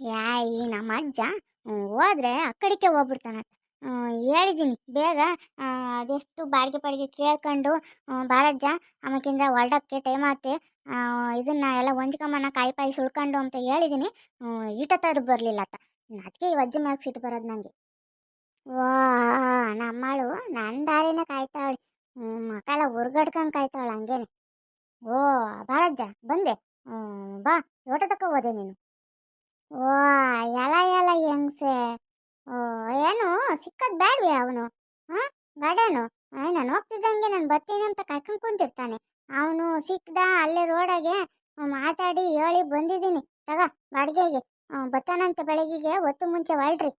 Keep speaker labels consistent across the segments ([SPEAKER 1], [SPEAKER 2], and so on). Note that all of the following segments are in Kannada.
[SPEAKER 1] ಯಾ ಈ ನಮ್ಮ ಅಜ್ಜ ಹೋದ್ರೆ ಕಡೆಗೆ ಹೋಗ್ಬಿಡ್ತಾನಂತ ಹೇಳಿದ್ದೀನಿ, ಬೇಗ ಅದೆಷ್ಟು ಬಾಡಿಗೆ ಬಾಡಿಗೆ ಕೇಳ್ಕೊಂಡು ಬಾರಜ್ಜ ಆಮೇಕಿಂದ ಹೊಲ್ಡಕ್ಕೆ ಟೈಮ್ ಆಗುತ್ತೆ ಇದನ್ನ ಎಲ್ಲ ಹೊಂಚ್ಕೊಂಬನ ಕಾಯಿ ಪಾಯಿ ಸುಳ್ಕೊಂಡು ಅಂತ ಹೇಳಿದ್ದೀನಿ ಈಟ ತರ ಬರಲಿಲ್ಲ ಅತ್ತ ಅದಕ್ಕೆ ಈ ಅಜ್ಜ ಮ್ಯಾಗ ಸಿಟ್ಟು ಬರೋದು ನನಗೆ ವಾ, ನಮ್ಮಳು ನನ್ನ ದಾರಿನೇ ಕಾಯ್ತಾಳೆ ಮಕ್ಕಳ ಹುರ್ಗಡ್ಕಂಗೆ ಕಾಯ್ತಾಳೆ ಹಂಗೇನೆ. ಓ ಬಾರಜ್ಜ ಬಂದೆ. ಬಾ ತಕ ಹೋದೆ ನೀನು. ಓ, ಎಲ ಎಲ್ಲ ಹೆಂಗ್ಸೆ? ಓ, ಏನು, ಸಿಕ್ಕದ್ ಬ್ಯಾಡ್ವಿ ಅವನು. ಹಾ ಗಡನು. ನಾನು ಹೋಗ್ತಿದ್ದಂಗೆ ನಾನು ಬರ್ತೀನಿ ಅಂತ ಕರ್ಕೊಂಡು ಕುಂತಿರ್ತಾನೆ. ಅವನು ಸಿಕ್ಕದ ಅಲ್ಲೇ ರೋಡಾಗೆ ಮಾತಾಡಿ ಹೇಳಿ ಬಂದಿದ್ದೀನಿ. ತಗ ಬಾಡಿಗೆಗೆ ಬತ್ತಾನಂತ ಬೆಳಗಿಗೆ, ಹೊತ್ತು ಮುಂಚೆ ಹೊರಡ್ರಿ.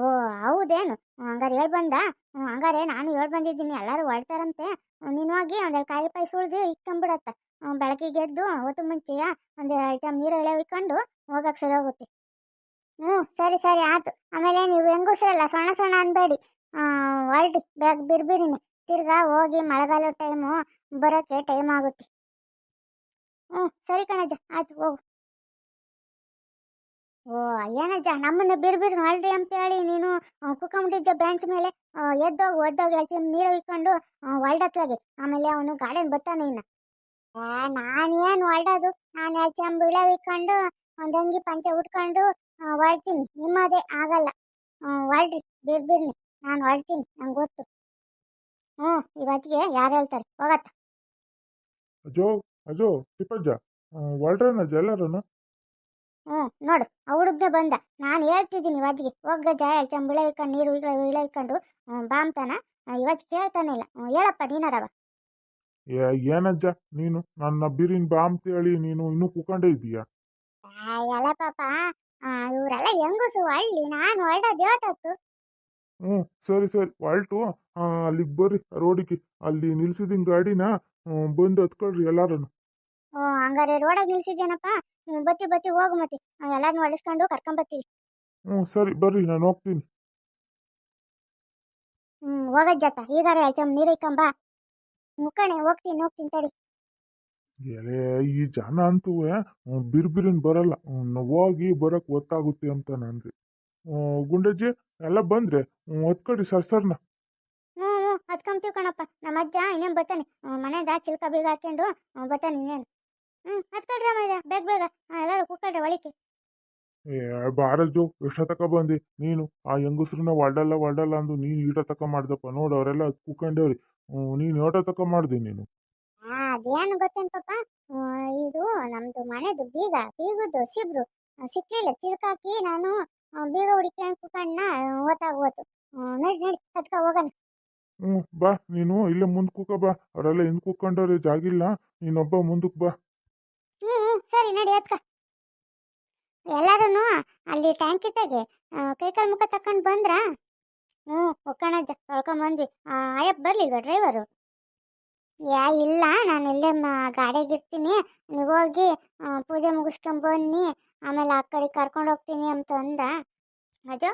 [SPEAKER 1] ಓ, ಹೌದೇನು? ಹಂಗಾರೆ ಹೇಳಿ ಬಂದ? ಹಂಗಾರೆ ನಾನು ಹೇಳಿ ಬಂದಿದ್ದೀನಿ. ಎಲ್ಲರೂ ಹೊಳ್ತಾರಂತೆ ನೀನು ಹೋಗಿ ಒಂದೆರಡು ಕಾಯಿ ಪಾಯಿ ಸುಳ್ದು ಇಕ್ಕೊಂಬಿಡತ್ತ ಬೆಳಕಿಗೆ ಎದ್ದು ಹೊತ್ತು ಮುಂಚೆಯ ಒಂದು ಎರಡು ಐಟಮ್ ನೀರು ಎಳೆ ಹೋಗಕ್ಕೆ ಸರಿ ಹೋಗುತ್ತೆ ಹ್ಞೂ, ಸರಿ ಸರಿ, ಆಯ್ತು. ಆಮೇಲೆ ನೀವು ಹೆಂಗಸರಲ್ಲ ಸೊಣ ಸೊಣ ಅನ್ಬೇಡಿ. ಹೊರಡಿ, ಬೇಗ ಬಿರ್ಬಿರಿನಿ. ತಿರ್ಗಾ ಹೋಗಿ ಮಳೆಗಾಲ ಟೈಮು, ಬರೋಕ್ಕೆ ಟೈಮ್ ಆಗುತ್ತೆ. ಹ್ಞೂ, ಸರಿ ಕಣಜ್ಜ, ಆಯ್ತು, ಹೋಗು. ಓ ಏನಜ್ಜ ನಮ್ಮನ್ನ ಬಿರ್ಬಿರ್ ಹೊರಡಿ ಅಂತ ಹೇಳಿ ನೀನು ಕುಕ್ಕಂಬಿಟ್ಟಿದ್ದ ಬ್ಯಾಂಚ್ ಮೇಲೆ ಎದ್ದೋಗಿ, ಒದ್ದೋಗಿ ನೀರು ಇಕ್ಕೊಂಡು ಹೊಲ್ಡತ್ಲಾಗೆ ಆಮೇಲೆ ಅವನು ಗಾರ್ಡನ್ ಬರ್ತಾನೆ ಇನ್ನ. ನಾನೇನು ಹೊರಡೋದು ನಾನು ಎರಡು ಚೆಂಬು ಒಂದಂಗಿ ಪಂಚೆ ಉಟ್ಕೊಂಡು ಹೊಳ್ತೀನಿ ನಿಮ್ಮದೇ ಆಗಲ್ಲ. ಹೊಳ್ರಿ ಬಿರ್ಬಿರ್ನಿ ನಾನು ಹೊರಡ್ತೀನಿ ನಂಗೆ ಗೊತ್ತು. ಹ್ಞೂ ಇವತ್ತಿಗೆ ಯಾರು ಹೇಳ್ತಾರೆ? ಹೋಗತ್ತ.
[SPEAKER 2] ಅಜೋ ಅಜೋ ತಿಪ್ಪಜ್ಜ ಹೊಲ್ಡ್ರನಜ್ಜ ಎಲ್ಲರೂ
[SPEAKER 1] ಹ್ಞೂ ನೋಡು ಆ ಬಂದ. ನಾನು ಹೇಳ್ತಿದ್ದೀನಿ ಇವತ್ತಿಗೆ. ಹೋಗ ಎರಡು ಚಂಬಿಳ ಇಳೆ ಇಕ್ಕೊಂಡು ನೀರು ಇಳ ಇಳ ಇಕ್ಕೊಂಡು ಬಾಮ್ತಾನ ಇವತ್ತು ಕೇಳ್ತಾನೆ ಇಲ್ಲ. ಹೇಳಪ್ಪ ನೀನಾರವ?
[SPEAKER 2] ಏನಜ್ಜ ನೀನು ನನ್ನ ಬಿರಿನ್ ಬಾ ಅಂತೇಳಿ ನೀನು ಇನ್ನೂ ಕೂಕೊಂಡೇ ಇದೀಯ?
[SPEAKER 1] ಎಲ್ಲ ಪಾಪ. ಇವರೆಲ್ಲ ಹೆಂಗಸು ಹಳ್ಳಿ ನಾನು ಹೊರಡೋದು ಯೋಟತ್ತು
[SPEAKER 2] ಹ್ಞೂ ಸರಿ ಸರಿ ಹೊಲ್ಟು ಅಲ್ಲಿಗೆ ಬರ್ರಿ ರೋಡಿಗೆ. ಅಲ್ಲಿ ನಿಲ್ಸಿದಿನ ಗಾಡಿನ ಬಂದು ಹತ್ಕೊಳ್ರಿ ಎಲ್ಲಾರು
[SPEAKER 1] ಓ ಹಂಗಾರೆ ರೋಡಾಗ ನಿಲ್ಸಿದ್ದೇನಪ್ಪ ಹ್ಮ್, ಬತ್ತಿ ಬತ್ತಿ ಹೋಗು ಮತ್ತೆ. ಎಲ್ಲಾರನ್ನೂ ಹೊಡೆಸ್ಕೊಂಡು ಕರ್ಕೊಂಬತ್ತೀವಿ
[SPEAKER 2] ಹ್ಞೂ ಸರಿ ಬರ್ರಿ ನಾನು ಹೋಗ್ತೀನಿ.
[SPEAKER 1] ಹ್ಞೂ ಹೋಗಜ್ಜತ್ತ ಈಗಾರೆ ಐಟಮ್ ನೀರು ಇಕ್ಕಂಬ ಮುಕ್ಕಣೆ ಹೋಗ್ತೀನಿ ಹೋಗ್ತೀನಿ ತಡಿ.
[SPEAKER 2] ಎಲೆ ಈ ಜನ ಅಂತೂ ಬಿರ್ಬಿರಿನ್ ಬರಲ್ಲ. ನೋವಾಗಿ ಬರಕ್ ಗೊತ್ತಾಗುತ್ತೆ ಅಂತ ನನ್ರಿ. ಗುಂಡಜ್ಜಿ ಎಲ್ಲ ಬಂದ್ರೆ ಹತ್ಕೊಳ್ರಿ ಸರ್ ಸರ್ನ.
[SPEAKER 1] ಹ್ಞೂ ಹ್ಞೂ ಹತ್ಕೊಂತೀವಿ ಕಣಪ್ಪ. ನಮ್ಮ ಅಜ್ಜ ಇನ್ನೇನು ಬರ್ತಾನೆ. ಮನೆಯಿಂದ ಚಿಲ್ಕ ಬೀಗ ಹಾಕ್ಕೊಂಡು ಹ್ಮ್, ಬರ್ತಾನೆ ಇನ್ನೇನು. ಹ್ಞೂ ಹತ್ಕೊಳ್ರಿ ಅಮ್ಮ ಬೇಗ ಬೇಗ. ಎಲ್ಲರೂ ಕೂತ್ಕೊಳ್ರಿ ಒಳಿಕೆ
[SPEAKER 2] ಏ ಬಾರಜ್ಜು ಎಷ್ಟೊತ್ತಕ ಬಂದಿ? ನೀನು ಆ ಹೆಂಗಸ್ರನ್ನ ಒಡಲ್ಲ ಒಡಲ್ಲ ಅಂದು ನೀನು ಈಟ ತಕ ಮಾಡ್ದಪ್ಪ. ನೋಡು ಅವರೆಲ್ಲ ಕೂಕೊಂಡೇವ್ರಿ ಹ್ಮ್, ನೀನು ಆಟೋ ತಕ ಮಾಡ್ದಿ ನೀನು.
[SPEAKER 1] ಆ, ಅದೇನು ಗೊತ್ತೇನು ಪಾಪ? ಹ್ಮ್, ಇದು ನಮ್ದು ಮನೆದು ಬೀಗ ಬೀಗದ್ದು ಸಿಬ್ರು. ಆ, ಸಿಕ್ಲಿಲ್ಲ ಚಿಲ್ಕಾಕಿ ನಾನು ಆ, ಬೀಗ ಹುಡುಕ್ಕೊಂಡು ಕುಕಣ್ಣ ಓತಾಗ ಹೋತು ನಡಿ ನಡಿ ಅದಕ್ಕ ಹೋಗೋಣ.
[SPEAKER 2] ಹ್ಞೂ ಬಾ ನೀನು ಇಲ್ಲೇ ಮುಂದೆ ಕೂಕ ಬಾ. ಅವರೆಲ್ಲ ಹಿಂದ್ ಕೂಕೊಂಡವ್ರಿ ಜಾಗಿಲ್ಲ ನೀನೊಬ್ಬ ಮುಂದಕ್ಕೆ ಬಾ.
[SPEAKER 1] ಹ್ಞೂ ಹ್ಞೂ ಸರಿ ನಡಿ ಅದ್ಕ ಎಲ್ಲಾರನು ಅಲ್ಲಿ ಟ್ಯಾಂಕಿ ತೆಗೆ ಕೈಕಾಲು ಮುಖ ತಕೊಂಡು ಬಂದ್ರ? ಹ್ಞೂ ಒಕ್ಕಣಜ್ಜ ತೊಳ್ಕೊಂಡ್ ಬಂದ್ವಿ. ಆ, ಅಯ್ಯಪ್ಪ ಬರ್ಲಿಲ್ವಾ ಡ್ರೈವರು ಯಾ ಇಲ್ಲ ನಾನು ಇಲ್ಲೇ ಗಾಡಿಗೆ ಇರ್ತೀನಿ. ನೀವು ಹೋಗಿ ಪೂಜೆ ಮುಗಿಸ್ಕೊಂಡ್ ಬನ್ನಿ. ಆಮೇಲೆ ಆ ಕಡೆ ಕರ್ಕೊಂಡು ಹೋಗ್ತೀನಿ ಅಂತ ಅಂದ. ಅಜೋ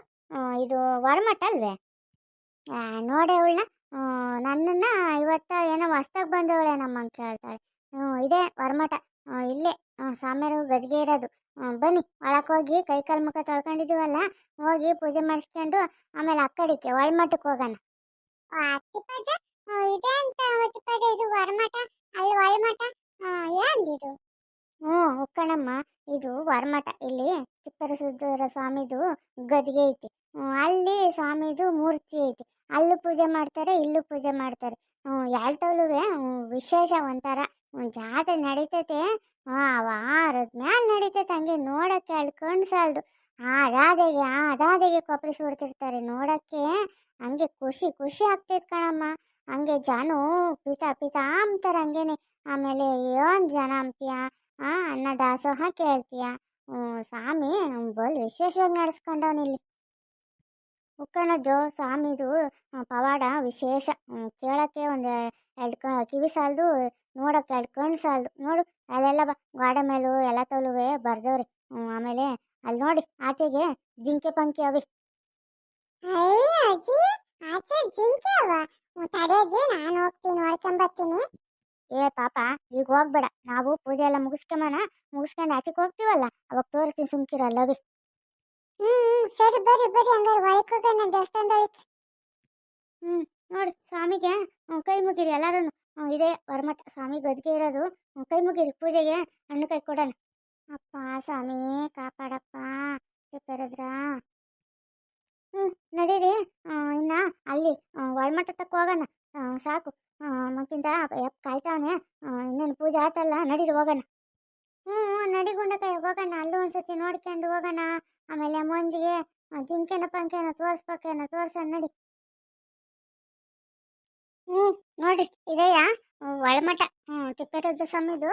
[SPEAKER 1] ಇದು ವರಮಠ ಅಲ್ವೇ? ನೋಡೆ ಅವಳನ್ನ. ನನ್ನನ್ನು ಇವತ್ತ ಏನೋ ಹೊಸ್ದಾಗಿ ಬಂದವಳೆ ನಮ್ಮ ಕೇಳ್ತಾಳೆ. ಹ್ಞೂ ಇದೆ ವರಮಠ ಇಲ್ಲೇ ಸಾಮ್ಯಾರು ಗದ್ಗೆ ಇರೋದು. ಬನ್ನಿ ಒಳಕ್ಕೆ ಹೋಗಿ ಕೈ ಕಾಲು ಮುಖ ತೊಳ್ಕೊಂಡಿದ್ದೀವಲ್ಲ ಹೋಗಿ ಪೂಜೆ ಮಾಡಿಸ್ಕೊಂಡು ಆಮೇಲೆ ಕಡೆಗೆ ಒಳಮಠಕ್ಕೆ ಹೋಗೋಣ. ಇದೆ ಅಂತ ಇದು ವರಮಠ ಅಲ್ಲಿ ಒಳಮಠ? ಏನಿದು ಹ್ಞೂ ಉಕ್ಕಣಮ್ಮ ಇದು ವರಮಠ ಇಲ್ಲಿ ತಿಪ್ಪರಸುದ್ದರ ಸ್ವಾಮಿದು ಗದ್ಗೆ ಐತಿ. ಅಲ್ಲಿ ಸ್ವಾಮಿದು ಮೂರ್ತಿ ಐತಿ. ಅಲ್ಲೂ ಪೂಜೆ ಮಾಡ್ತಾರೆ ಇಲ್ಲೂ ಪೂಜೆ ಮಾಡ್ತಾರೆ. ಎರಡಲ್ಲೂ ವಿಶೇಷ ಒಂಥರ. ಜಾತ್ರೆ ನಡೀತೈತೆ. ವಾರದ ಮ್ಯಾಲ ನಡೀತೈತೆ ಹಂಗೆ ನೋಡಕ್ಕೆ ಅಲ್ಲಿ ಕಣ್ಣು ಸಾಲದು ಅದಾದೆಗೆ ಅದಾದೆಗೆ ಕೊಪ್ಪರಿಸ್ಬಿಡ್ತಿರ್ತಾರೆ ನೋಡಕ್ಕೆ. ಹಂಗೆ ಖುಷಿ ಖುಷಿ ಆಗ್ತೈತೆ ಕಣಮ್ಮ. ಹಂಗೆ ಜನ ಪಿತಾ ಪಿತಾ ಅಂತಾರೆ ಹಂಗೇನೆ. ಆಮೇಲೆ ಏನು ಜನ ಅಂತೀಯ? ಆ ಅನ್ನ ದಾಸೋಹ ಕೇಳ್ತೀಯ? ಸ್ವಾಮಿ, ಬಲ್ ವಿಶೇಷವಾಗಿ ನಡೆಸ್ಕೊಂಡವನಿಲ್ಲಿ ಜೋ ಸ್ವಾಮಿದು ಪವಾಡ ವಿಶೇಷ. ಕೇಳೋಕ್ಕೆ ಒಂದು ಎರಡು ಕಿವಿ ಸಾಲದು ನೋಡಕ್ಕೆ ಎರಡು ಕಣ್ಣು ಸಾಲದು ನೋಡು ಅಲ್ಲೆಲ್ಲ ಬಾ ಗಾಡೆ ಮೇಲೂ ಎಲ್ಲ ತೋಲುವೆ ಬರ್ದವ್ರಿ. ಹ್ಞೂ ಆಮೇಲೆ ಅಲ್ಲಿ ನೋಡಿ ಆಚೆಗೆ ಜಿಂಕೆ ಪಂಕಿ ಅವಿ. ಆಚೆ ಜಿಂಕೆ ಅವ. ತಡೆಯಜ್ಜಿ ನಾನು ಹೋಗ್ತೀನಿ ನೋಡ್ಕೊಂಬರ್ತೀನಿ ಏ ಪಾಪ ಈಗ ಹೋಗ್ಬೇಡ. ನಾವು ಪೂಜೆ ಎಲ್ಲ ಮುಗಿಸ್ಕೊಂಬನ ಮುಗಿಸ್ಕೊಂಡು ಆಚೆಗೆ ಹೋಗ್ತೀವಲ್ಲ ಅವಾಗ ತೋರಿಸ್ತೀನಿ ಸುಮ್ಕಿರಲ್ಲವಿ ಹ್ಮ್ ಸರಿ ಬರ್ರಿ ಬರ್ರಿ ಹಂಗಾರೆ ಒಳಗೆ ಹೋಗೋಣ ದೇವಸ್ಥಾನದೊಳಗೆ. ಹ್ಮ್ ನೋಡಿ ಸ್ವಾಮಿಗೆ ಕೈ ಮುಗಿರಿ ಎಲ್ಲಾರು ಇದೇ. ವರಮಠ ಸ್ವಾಮಿ ಗದ್ಗೆ ಇರೋದು. ಕೈ ಮುಗಿರಿ ಪೂಜೆಗೆ ಹಣ್ಣು ಕೈ ಕೊಡೋಣ. ಅಪ್ಪ, ಸ್ವಾಮಿ, ಕಾಪಾಡಪ್ಪ ಕರೆದ್ರ ಹ್ಮ್, ನಡೀರಿ. ಇನ್ನು ಅಲ್ಲಿ ವರಮಠ ತಕ್ಕ ಹೋಗೋಣ. ಸಾಕು. ಮಕ್ಕಿಂದ ಎಪ್ಪ ಕಾಯ್ತಾವನೆ. ಇನ್ನೇನು ಪೂಜೆ ಆತಲ್ಲ, ನಡೀರಿ, ಹೋಗೋಣ. ಹ್ಞೂ ಗುಂಡಕಾಯಿ, ಹೋಗೋಣ. ಅಲ್ಲೂ ಒಂದ್ಸತಿ ನೋಡ್ಕೊಂಡು ಹೋಗೋಣ. ಆಮೇಲೆ ಮಂಜಿಗೆ ಜಿಂಕೆನ ಪಂಕೆನ ತೋರಿಸ್ಬೇಕೇನ, ತೋರ್ಸೋಣ, ನಡಿ. ಹ್ಞೂ ನೋಡಿ ಇದೆಯಾ? ಒಳಮಠ. ಹ್ಞೂ ತಿಪ್ಪೇಟದ್ದು ಸ್ವಾಮಿದು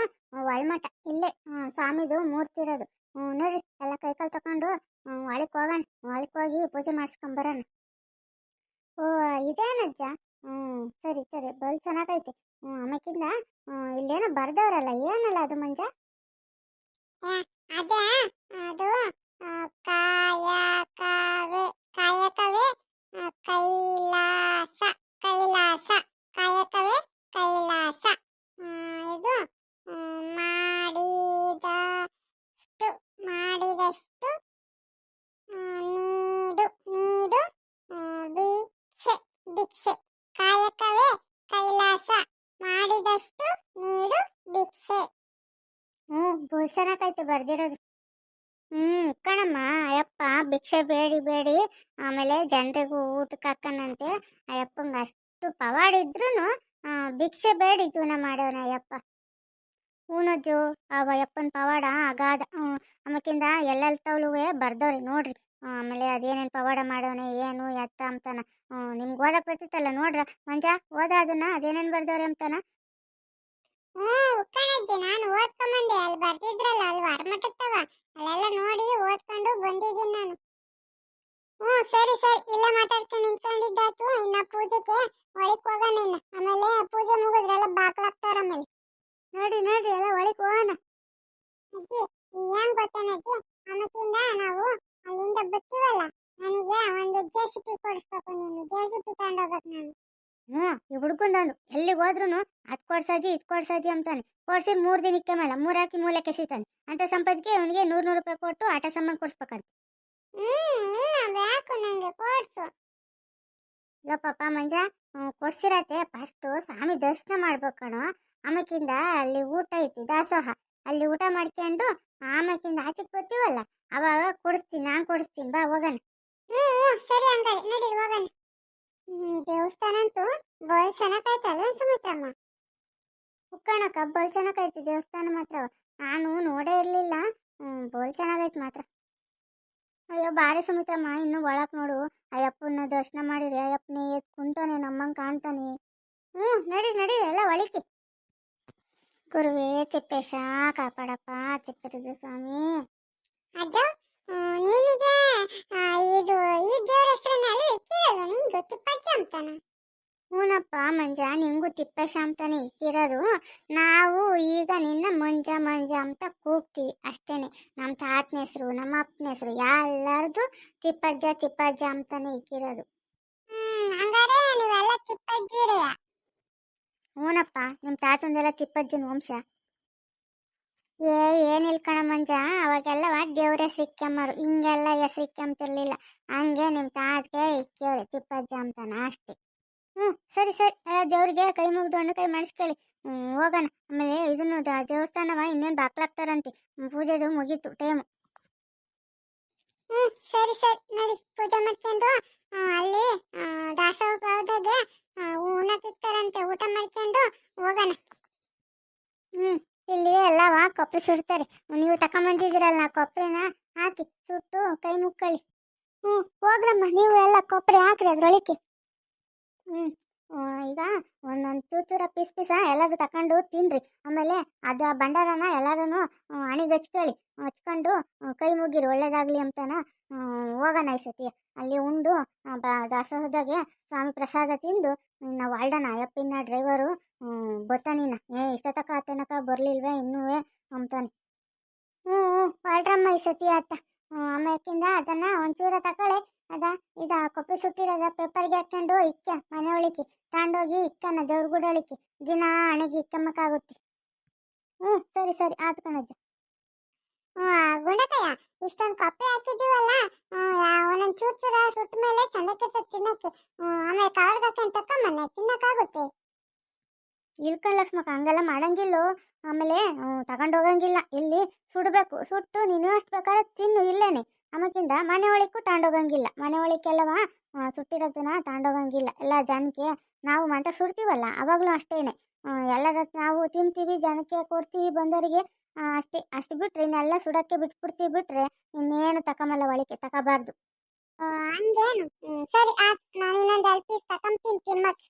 [SPEAKER 1] ಒಳಮಠ. ಇಲ್ಲೇ ಸ್ವಾಮಿದು ಮೂರ್ತಿ ಇರೋದು. ಹ್ಞೂ ನೋಡ್ರಿ ಎಲ್ಲ ತಕೊಂಡು ತಗೊಂಡು ಒಳಕ್ಕೆ ಹೋಗೋಣ. ಒಳಕ್ಕೆ ಹೋಗಿ ಪೂಜೆ ಮಾಡಿಸ್ಕೊಂಬರೋಣ ಓ ಇದೇನಜ್ಜ? ಹ್ಮ್ ಸರಿ ಸರಿ ಬಲ್ ಚೆನ್ನಾಗೈತೆ. ಹ್ಞೂ ಆಮೇಕಿಂದ ಹ್ಮ್, ಇಲ್ಲೇನೋ ಬರ್ದವ್ರಲ್ಲ ಏನಲ್ಲ ಅದು ಮಂಜ? ಅದೇ ಅದು ಕಾಯಕವೇ ಕಾಯಕವೇ ಕೈಲಾಸ ಕೈಲಾಸ ಕಾಯಕವೇ ಕೈಲಾಸ ಇದು ಮಾಡಿದಷ್ಟು ಮಾಡಿದಷ್ಟು ನೀಡು ನೀಡು ಭಿಕ್ಷೆ ಭಿಕ್ಷೆ ಕಾಯಕವೇ ಕೈಲಾಸ ಮಾಡಿದಷ್ಟು ನೀಡು ಭಿಕ್ಷೆ ಹ್ಞೂ, ಭೂಷಣಕ್ಕೈತೆ ಬರ್ದಿರೋದು. ಹ್ಞೂ, ಕಣಮ್ಮ, ಅಯ್ಯಪ್ಪ, ಭಿಕ್ಷೆ ಬೇಡಿ ಬೇಡಿ. ಆಮೇಲೆ ಜನರಿಗೂ ಊಟಕ್ಕೆ ಹಾಕನಂತೆ. ಅಯ್ಯಪ್ಪಂಗೆ ಅಷ್ಟು ಪವಾಡ ಇದ್ರೂ ಭಿಕ್ಷೆ ಬೇಡಿ ಜೀವನ ಮಾಡೋಣ, ಅಯ್ಯಪ್ಪ. ಹೂನಜ್ಜು ಅವ ಅಯ್ಯಪ್ಪನ ಪವಾಡ ಅಗಾಧ. ಹ್ಞೂ ಆಮೇಕಿಂದ ಎಲ್ಲೆಲ್ತವಳುವೆ ಬರ್ದವ್ರಿ, ನೋಡ್ರಿ. ಆಮೇಲೆ ಅದೇನೇನು ಪವಾಡ ಮಾಡೋಣ, ಏನು, ಎತ್ತ ಅಂತಾನ ನಿಮ್ಗೆ ಓದಕ್ಕೆ ಬರ್ತಿತ್ತಲ್ಲ ನೋಡ್ರ. ಮಂಜ, ಓದ ಅದನ್ನ, ಅದೇನೇನು ಬರ್ದವ್ರಿ ಅಂತಾನ ಹ್ಞೂ ಉಕ್ಕಣಜ್ಜಿ ನಾನು ಓದ್ಕೊಂಬಂದೆ. ಅಲ್ಲಿ ಬರ್ತಿದ್ರಲ್ಲ ಅಲ್ಲಿ ವರಮಠತ್ತವ ಅಲ್ಲೆಲ್ಲ ನೋಡಿ ಓದ್ಕೊಂಡು ಬಂದಿದ್ದೀನಿ ನಾನು. ಹ್ಞೂ, ಸರಿ ಸರಿ. ಇಲ್ಲೇ ಮಾತಾಡ್ಕೊಂಡು ನಿಂತ್ಕೊಂಡಿದ್ದಾಯ್ತು. ಇನ್ನ ಪೂಜೆಗೆ ಒಳಗೆ ಹೋಗೋಣ ಇನ್ನ. ಆಮೇಲೆ ಪೂಜೆ ಮುಗಿದ್ರೆಲ್ಲ ಬಾಕ್ಲಾಗ್ತಾರ ಆಮೇಲೆ. ನೋಡಿ ನೋಡಿ, ಎಲ್ಲ ಒಳಗೆ ಹೋಗೋಣ. ಅಜ್ಜಿ, ಏನ್ ಗೊತ್ತೇನಜ್ಜಿ ಆಮೇಕಿಂದ ನಾವು ಅಲ್ಲಿಂದ ಬರ್ತೀವಲ್ಲ? ನನಗೆ ಒಂದು ಜೆ ಸಿ ಪಿ ಕೊಡಿಸ್ಬೇಕು ನೀನು ಜೆ ಸಿ ಪಿ ತಗೊಂಡೋಗ್ಬೇಕು ನಾನು ಹ್ಞೂ ಈ ಹುಡ್ಕೊಂಡಂದು ಎಲ್ಲಿಗೆ ಹೋದ್ರು ಅದ್ ಕೊಡ್ಸಾಜಿ ಇದ್ ಕೊಡ್ಸಾಜಿ ಅಂತಾನೆ. ಕೊಡ್ಸಿ ಮೂರ್ ದಿನಕ್ಕೆ ಮೇಲೆ ಮೂರ್ ಹಾಕಿ ಮೂಲೆ ಕೆಸಿತಾನೆ ಅಂತ ಸಂಪದಕ್ಕೆ ಅವನಿಗೆ ನೂರ್ ನೂರು ರೂಪಾಯಿ ಕೊಟ್ಟು ಆಟ ಸಾಮಾನು ಕೊಡ್ಸ್ಬೇಕಂತ. ಇಲ್ಲ ಪಾಪ ಮಂಜ ಕೊಡ್ಸಿರತ್ತೆ. ಫಸ್ಟು ಸ್ವಾಮಿ ದರ್ಶನ ಮಾಡ್ಬೇಕು ಕಣೋ ಆಮೇಕಿಂದ ಅಲ್ಲಿ ಊಟ ಐತಿ ದಾಸೋಹ. ಅಲ್ಲಿ ಊಟ ಮಾಡ್ಕೊಂಡು ಆಮೇಕಿಂದ ಆಚೆಗೆ ಬರ್ತೀವಲ್ಲ ಅವಾಗ ಕೊಡಿಸ್ತೀನಿ ನಾನು ಕೊಡಿಸ್ತೀನಿ ಬಾ ಹೋಗೋಣ. ಸರಿ ಅಂತ ನಡೀರಿ ಹೋಗೋಣ. ದೇವಸ್ಥಾನ ಅಂತೂ ಬಲ್ ಚೆನ್ನಾಗೈತಲ್ವ ಸುಮಿತ್ರಮ್ಮ ಉಕ್ಕಣಕ್ಕ ಬಲ್ ಚೆನ್ನಾಗೈತಿ ದೇವಸ್ಥಾನ ಮಾತ್ರ ನಾನು ನೋಡೇ ಇರ್ಲಿಲ್ಲ ಹ್ಮ್ ಬೋಲ್ ಚೆನ್ನಾಗೈತಿ ಮಾತ್ರ ಅಯ್ಯೋ ಬಾರಿ ಸುಮಿತ್ರಮ್ಮ ಇನ್ನು ಒಳಕ್ ನೋಡು ಅಯ್ಯಪ್ಪನ ದರ್ಶನ ಮಾಡಿರಿ ಅಯ್ಯಪ್ಪನೇ ಎತ್ ಕುಂತಾನೆ ನಮ್ಮಂಗ್ ಕಾಣ್ತಾನೆ ಹ್ಞೂ ನಡಿ ನಡಿ ಎಲ್ಲ ಒಳಿಕೆ ಗುರುವೇ ತಿಪ್ಪೇಶ ಕಾಪಾಡಪ್ಪ ತಿಪ್ಪರಿದು ಸ್ವಾಮಿ ಅಜ್ಜ ನಿನಗೆ ಇದು ಈ ದೇವರ ಹೆಸರನ್ನೆಲ್ಲ ಇಕ್ಕಿರೋದು ನಿಂಗೆ ಗೊತ್ತಿಪ್ಪ ಅಂತಾನ ಹೂನಪ್ಪ ಮಂಜ ನಿಂಗೂ ತಿಪ್ಪೇಶ ಅಂತಾನೆ ಇಕ್ಕಿರೋದು. ನಾವು ಈಗ ನಿನ್ನ ಮಂಜ ಮಂಜ ಅಂತ ಕೂಗ್ತೀವಿ ಅಷ್ಟೇನೆ. ನಮ್ಮ ತಾತನ ಹೆಸರು ನಮ್ಮ ಅಪ್ಪನ ಹೆಸರು ಎಲ್ಲರದು ತಿಪ್ಪಜ್ಜ ತಿಪ್ಪಜ್ಜ ಅಂತಾನೆ ಇಕ್ಕಿರೋದು. ಹಂಗಾರೆ ನೀವೆಲ್ಲ ತಿಪ್ಪಜ್ಜಿರೆಯ. ಹೂನಪ್ಪ ನಿಮ್ಮ ತಾತಂದೆಲ್ಲ ತಿಪ್ಪಜ್ಜನ ವಂಶ. ಏ ಏನಿಲ್ಲ ಕಣ ಮಂಜ ಅವಾಗೆಲ್ಲ ದೇವ್ರ ಹೆಸ್ರು ಇಕ್ಕಮ್ಮರು ಹಿಂಗೆಲ್ಲ ಸಿಕ್ಕಂತಿರಲಿಲ್ಲ ಹಂಗೆ ನಿಮ್ಮ ತಾತಗೆ ಇಕ್ಕೇವ್ರಿ ತಿಪ್ಪಜ್ಜ ಅಂತಾನ ಅಷ್ಟೇ. ಹ್ಞೂ ಸರಿ ಸರಿ. ಎಲ್ಲ ದೇವ್ರಿಗೆ ಕೈ ಮುಗಿದು ಹಣ್ಣು ಕೈ ಮಾಡಿಸ್ಕೊಳ್ಳಿ ಹೋಗೋಣ. ಆಮೇಲೆ ಇದನ್ನು ದೇವಸ್ಥಾನವ ಇನ್ನೇನು ಬಾಕ್ಲಾಗ್ತಾರಂತೆ. ಪೂಜೆದು ಮುಗೀತು ಟೈಮು. ಹ್ಞೂ ಸರಿ ಸರಿ. ನೋಡಿ ಪೂಜೆ ಮಾಡ್ಕೊಂಡು ಅಲ್ಲಿ ದಾಸೋಹದಾಗೆ ಉಣ್ಣಕ್ಕಿರ್ತಾರಂತೆ ಊಟ ಮಾಡ್ಕೊಂಡು ಹೋಗೋಣ. ಹ್ಞೂ. ಇಲ್ಲಿ ಎಲ್ಲವ ಕೊಪ್ಪಳಿ ಸುಡ್ತಾರೆ. ನೀವು ತಕೊಂಬಂದಿದ್ದೀರಲ್ಲ ಕೊಪ್ಪಳಿನ ಹಾಕಿ, ಸುಟ್ಟು, ಕೈ ಮುಕ್ಕಳಿ. ಹ್ಞೂ, ಹೋಗ್ರಮ್ಮ, ನೀವು ಎಲ್ಲ ಕೊಪ್ಪರಿ ಹಾಕ್ರಿ ಅದ್ರೊಳಕ್ಕೆ. ಹ್ಞೂ ಈಗ ಒಂದೊಂದು ಚೂಚೂರ ಪೀಸ್ ಪೀಸ ಎಲ್ಲರೂ ತಕೊಂಡು ತಿನ್ರಿ. ಆಮೇಲೆ ಅದು ಆ ಭಂಡಾರನ ಎಲ್ಲರೂ ಅಣಿಗೆ ಹಚ್ಕೊಳ್ಳಿ ಹಚ್ಕೊಂಡು ಕೈ ಮುಗಿರಿ, ಒಳ್ಳೇದಾಗಲಿ ಅಂತಾನ ಹೋಗೋಣ ಈ ಅಲ್ಲಿ ಉಂಡು ದಾಸೋಹದಾಗೆ ಸ್ವಾಮಿ ಪ್ರಸಾದ ತಿಂದು ಇನ್ನು ವಾಲ್ಡನ ಅಯ್ಯಪ್ಪಿನ ಡ್ರೈವರು ಬತ್ತಾನಿನ. ಏ ಇಷ್ಟತಕ ಆತನಕ ಬರ್ಲಿಲ್ವೇ ಇನ್ನೂ ಅಂತಾನೆ ಹ್ಞೂ ಹೊರಡ್ರಮ್ಮ ಈ ಸತಿ ಆತ. ಆಮೇಕಿಂದ ಅದನ್ನ ಒಂಚೂರ ತಕೊಳ್ಳಿ ಅದ, ಇದ ಕೊಪ್ಪಿ ಸುಟ್ಟಿರೋದ ಪೇಪರ್ಗೆ ಹಾಕೊಂಡು ಇಕ್ಕ ಮನೆ ಒಳಿಕೆ ತಗೊಂಡೋಗಿ ಇಕ್ಕನ ದೇವ್ರ ಗುಡಳಿಕೆ ದಿನ ಹಣೆಗೆ ಇಕ್ಕಮ್ಮಕ್ಕಾಗುತ್ತೆ. ಹ್ಞೂ ಸರಿ ಸರಿ, ಆತು ಗುಂಡಕಯ್ಯ, ಇಷ್ಟೊಂದು ಕಪ್ಪೆ ಹಾಕಿದ್ದೀವಲ್ಲ ಒಂದೊಂದು ಚೂರು ಸುಟ್ಟ ಮೇಲೆ ಚಂದಕ್ಕೆ ತಿನ್ನಕ್ಕೆ ಆಮೇಲೆ ಕಾಳ್ಗಕ್ಕೆ ತಕೊಂಬನ್ನೆ ತಿನ್ನಕ್ಕಾಗುತ್ತೆ. ಇಲ್ಕಣ್ ಲಕ್ಷ್ಮಕ್ಕ ಹಂಗೆಲ್ಲ ಮಾಡಂಗಿಲ್ಲೋ, ಆಮೇಲೆ ತಗೊಂಡೋಗಂಗಿಲ್ಲ, ಇಲ್ಲಿ ಸುಡಬೇಕು, ಸುಟ್ಟು ನೀನು ಅಷ್ಟು ಬೇಕಾದ್ರೆ ತಿನ್ನು, ಇಲ್ಲೇನೆ. ಆಮಕ್ಕಿಂದ ಮನೆ ಒಳಕ್ಕೂ ತಗೊಂಡೋಗಂಗಿಲ್ಲ ಮನೆ ಒಳಕ್ಕೆಲ್ಲವ ಸುಟ್ಟಿರೋದನ್ನ ತಗೊಂಡೋಗಂಗಿಲ್ಲ ಎಲ್ಲ ಜನಕ್ಕೆ ನಾವು ಮಂಟ ಸುಡ್ತೀವಲ್ಲ, ಅವಾಗಲೂ ಅಷ್ಟೇನೆ. ಎಲ್ಲರ ನಾವು ತಿಂತೀವಿ, ಜನಕ್ಕೆ ಕೊಡ್ತೀವಿ ಬಂದವರಿಗೆ ಅಷ್ಟೇ ಅಷ್ಟು ಬಿಟ್ರೆ ಇನ್ನೆಲ್ಲ ಸುಡಕ್ಕೆ ಬಿಟ್ಬಿಡ್ತೀವಿ ಬಿಟ್ರೆ ಇನ್ನೇನು ತಕೊಂಬಲ್ಲ ಒಳಕ್ಕೆ ತಗೋಬಾರ್ದು ಹಂಗೇನು? ಸರಿ ಆತ್ ನಾನು ಇನ್ನೊಂದು ಎರಡು ಪೀಸ್ ತಕೊಂತೀನಿ ತಿನ್ನಕ್ಕೆ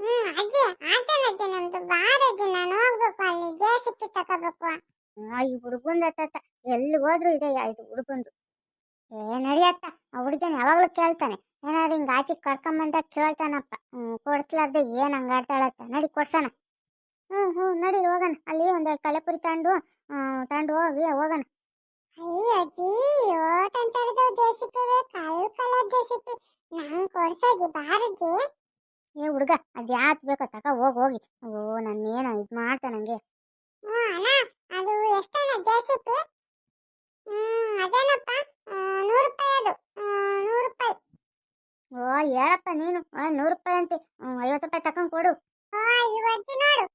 [SPEAKER 1] ಹ್ಮ್ ಅಜ್ಜಿ ಆತನ ಅಜ್ಜಿ ನಮ್ದು? ಬಾರ ಅಜ್ಜಿ ನಾನು ಹೋಗ್ಬೇಕು ಅಲ್ಲಿ ಜೇಸಿಪಿ ತಗೋಬೇಕು ಈ ಹುಡುಗಂದ ತಾತ ಎಲ್ಲಿ ಹೋದ್ರು ಇದೆ ಇದು ಹುಡುಗಂದು. ಏ ನಡಿಯತ್ತ ಆ ಹುಡುಗನ ಯಾವಾಗಲೂ ಕೇಳ್ತಾನೆ. ಏನಾದ್ರು ಹಿಂಗೆ ಆಚೆ ಕರ್ಕೊಂಬಂದ ಕೇಳ್ತಾನಪ್ಪ. ಹ್ಮ್ ಕೊಡ್ಸ್ಲಾರ್ದೆ ಏನ್ ಹಂಗಾಡ್ತಾಳತ್ತ ನಡಿ ಕೊಡ್ಸಣ. ಹ್ಮ್ ಹ್ಮ್ ನಡಿ ಹೋಗೋಣ. ಅಲ್ಲಿ ಒಂದೆರಡು ಕಳೆಪುರಿ ತಗೊಂಡು ತಗೊಂಡು ಹೋಗಿ ಹೋಗೋಣ. ಅಯ್ಯ ಅಜ್ಜಿ ಓಟಂತರದು ಜೆಸಿಪಿ ಕಲ್ ಕಲರ್ ಜೆಸಿಪಿ. ನಾನು ಕೊಡ್ಸಜ್ಜಿ ಬಾರಜ್ಜಿ. ಏ ಹುಡುಗ ಅದು ಯಾತ್ ಬೇಕೋ ತಕ ಹೋಗಿ ಹೋಗಿ. ಓ ನನ್ನೇನು ಇದು ಮಾಡ್ತಾ ನಂಗೆ. ಅಣ್ಣ ಅದು ಎಷ್ಟಣ್ಣ ಜೆಸಿಪಿ? ಹ್ಞೂ ಅದೇನಪ್ಪ? ನೂರು ರೂಪಾಯಿ ಅದು. ನೂರು ರೂಪಾಯಿ ಓ ಹೇಳಪ್ಪ ನೀನು. ನೂರು ರೂಪಾಯಿ ಅಂತೆ. ಐವತ್ತು ರೂಪಾಯಿ ತಕೊಂಡ್ ಕೊಡು. ಇವಜ್ಜಿ ನೋಡು.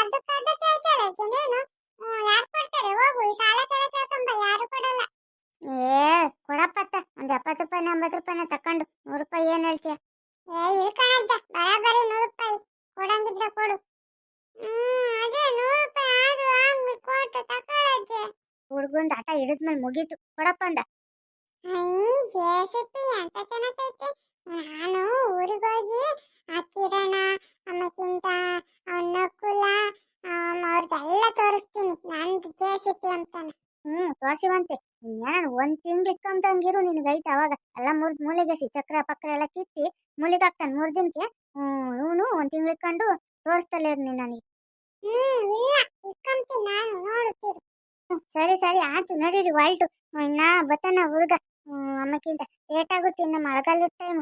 [SPEAKER 1] ಅದಕ್ಕೆ ಅದಕ್ಕೆ ಹೇಳ್ತಾರೆ ಅಜ್ಜಿ ನೀನು ಯಾರು ಕೊಡ್ತಾರೆ? ಹೋಗು ಈ ಸಾಲ ಕೆಳ ಕೇಳ್ಕೊಂಬ ಯಾರು ಕೊಡಲ್ಲ. ಏ ಕೊಡಪ್ಪತ್ತ ಒಂದ್ ಎಪ್ಪತ್ತು ರೂಪಾಯಿ ಎಂಬತ್ತು ರೂಪಾಯಿನ ತಕೊಂಡು ನೂರು ರೂಪಾಯಿ ಏನ್ ಹೇಳ್ತೀಯ? ಏ ಇಳ್ಕಣಜ್ಜ ಬರಾಬರಿ ನೂರು ರೂಪಾಯಿ ಕೊಡಂಗಿದ್ರೆ ಕೊಡು. ಹ್ಮ್ ಅದೇ ನೂರು ರೂಪಾಯಿ ಆದು ಹಂಗ್ ಕೊಟ್ಟು ತಕೊಳ್ಳಜ್ಜೆ. ಹುಡುಗಂದು ಆಟ ಹಿಡಿದ್ಮೇಲೆ ಮುಗೀತು ಕೊಡಪ್ಪ ಅಂದ. ಜೆಸಿಪಿ ಅಂತ ಚೆನ್ನಾಗೈತೆ. ನಾನು ಊರಿಗೆ ಹೋಗಿ ಆ ಕಿರಣ ಆಮೇಕಿಂತ ಅವನ ನಕುಲ ಅವ್ರಿಗೆಲ್ಲ ತೋರಿಸ್ತೀನಿ. ನಂದು ಜೆಸಿಪಿ ಅಂತಾನೆ. ಹ್ಮ್ ತೋರಿಸಿವಂತೆ. ನಾನು ಒಂದ್ ತಿಂಗ್ಳು ನಿನ್ ನಿನಗೈತೆ ಅವಾಗ. ಎಲ್ಲ ಮುರ್ದ್ ಮೂಲೆಗೆಸಿ ಚಕ್ರ ಪಕ್ರ ಎಲ್ಲ ಕಿತ್ತಿ ಮೂಲೆಗೆ ಹಾಕ್ತಾನೆ ಮೂರ್ ದಿನಕ್ಕೆ ಹ್ಮ್ ಇವನು ಒಂದ್ ತಿಂಗ್ಳು ಇಟ್ಕೊಂಡು ತೋರಿಸ್ತಲೇ ಇರ್ನಿ ನನಗೆ ಹ್ಮ್ ಇಲ್ಲ ಇಕ್ಕಂತೀನಿ ನಾನು ನೋಡುತ್ತೀರಿ ಸರಿ ಸರಿ ಆಯ್ತು ನಡೀರಿ ವಾಲ್ಟು ನಾ ಬತ್ತಾನ ಹುಡುಗ ಅಮ್ಮಕ್ಕಿಂತ ಲೇಟ್ ಆಗುತ್ತೆ ಇನ್ನು ಮಳೆಗಾಲದ ಟೈಮ್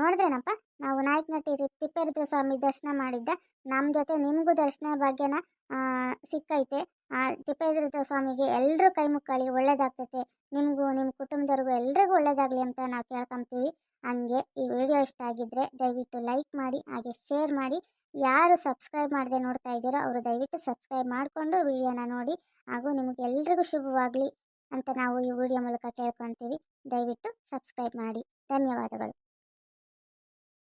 [SPEAKER 1] ನೋಡಿದ್ರೇನಪ್ಪ? ನಾವು ನಾಯಕನಟ್ಟಿ ತಿಪ್ಪೇರುದ್ರ ಸ್ವಾಮಿ ದರ್ಶನ ಮಾಡಿದ್ದ ನಮ್ಮ ಜೊತೆ ನಿಮಗೂ ದರ್ಶನ ಭಾಗ್ಯನ ಸಿಕ್ಕೈತೆ. ಆ ತಿಪ್ಪೇರುದ್ರ ಸ್ವಾಮಿಗೆ ಎಲ್ಲರೂ ಕೈ ಮುಕ್ಕಳಿ ಒಳ್ಳೇದಾಗ್ತೈತೆ. ನಿಮಗೂ ನಿಮ್ಮ ಕುಟುಂಬದವ್ರಿಗೂ ಎಲ್ರಿಗೂ ಒಳ್ಳೇದಾಗಲಿ ಅಂತ ನಾವು ಕೇಳ್ಕೊಂತೀವಿ. ಹಂಗೆ ಈ ವಿಡಿಯೋ ಇಷ್ಟ ಆಗಿದ್ರೆ ದಯವಿಟ್ಟು ಲೈಕ್ ಮಾಡಿ, ಹಾಗೆ ಶೇರ್ ಮಾಡಿ. ಯಾರು ಸಬ್ಸ್ಕ್ರೈಬ್ ಮಾಡದೆ ನೋಡ್ತಾ ಇದ್ದೀರೋ ಅವರು ದಯವಿಟ್ಟು ಸಬ್ಸ್ಕ್ರೈಬ್ ಮಾಡಿಕೊಂಡು ವಿಡಿಯೋನ ನೋಡಿ. ಹಾಗೂ ನಿಮಗೆಲ್ರಿಗೂ ಶುಭವಾಗಲಿ ಅಂತ ನಾವು ಈ ವಿಡಿಯೋ ಮೂಲಕ ಕೇಳ್ಕೊತೀವಿ. ದಯವಿಟ್ಟು ಸಬ್ಸ್ಕ್ರೈಬ್ ಮಾಡಿ. ಧನ್ಯವಾದಗಳು.